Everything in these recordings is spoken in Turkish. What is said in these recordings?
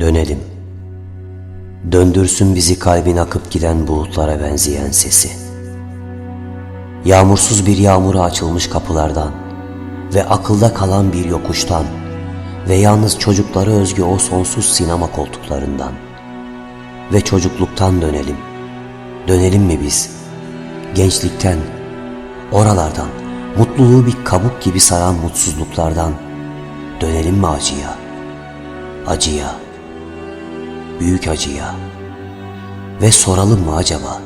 Dönelim. Döndürsün bizi kalbin akıp giden bulutlara benzeyen sesi. Yağmursuz bir yağmura açılmış kapılardan ve akılda kalan bir yokuştan ve yalnız çocuklara özgü o sonsuz sinema koltuklarından ve çocukluktan dönelim. Dönelim mi biz? Gençlikten, oralardan, mutluluğu bir kabuk gibi saran mutsuzluklardan dönelim mi acıya? Acıya, büyük acıya. Ve soralım mı acaba?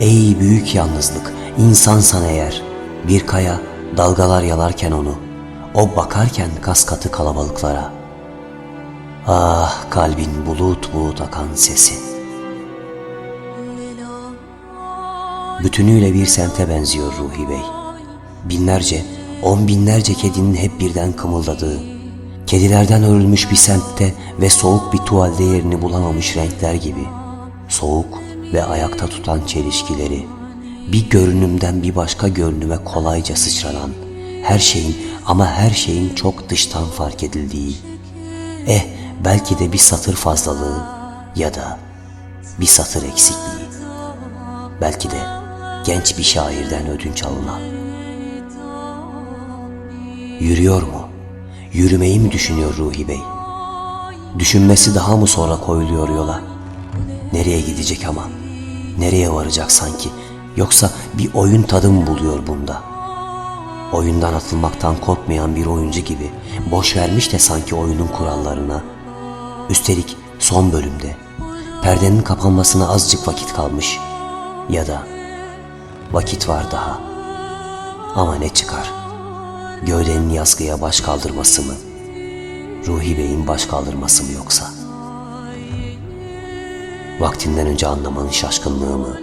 Ey büyük yalnızlık, insansan eğer, bir kaya dalgalar yalarken onu, o bakarken kas katı kalabalıklara. Ah kalbin bulut bulut akan sesi. Bütünüyle bir semte benziyor Ruhi Bey. Binlerce, on binlerce kedinin hep birden kımıldadığı, kedilerden örülmüş bir semtte ve soğuk bir tuvalde yerini bulamamış renkler gibi, soğuk ve ayakta tutan çelişkileri, bir görünümden bir başka görünüme kolayca sıçranan, her şeyin ama her şeyin çok dıştan fark edildiği, eh belki de bir satır fazlalığı ya da bir satır eksikliği, belki de genç bir şairden ödünç alınan. Yürüyor mu? Yürümeyi mi düşünüyor Ruhi Bey? Düşünmesi daha mı sonra koyuluyor yola? Nereye gidecek ama? Nereye varacak sanki? Yoksa bir oyun tadı mı buluyor bunda? Oyundan atılmaktan korkmayan bir oyuncu gibi boş vermiş de sanki oyunun kurallarına. Üstelik son bölümde perdenin kapanmasına azıcık vakit kalmış. Ya da vakit var daha. Ama ne çıkar? Gövdenin yazgıya baş kaldırması mı? Ruhi Bey'in baş kaldırması mı yoksa? Vaktinden önce anlamanın şaşkınlığı mı?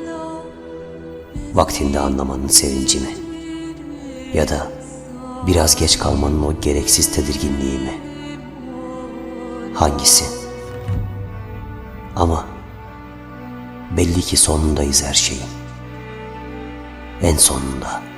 Vaktinde anlamanın sevinci mi? Ya da biraz geç kalmanın o gereksiz tedirginliği mi? Hangisi? Ama belli ki sonundayız her şeyin. En sonunda.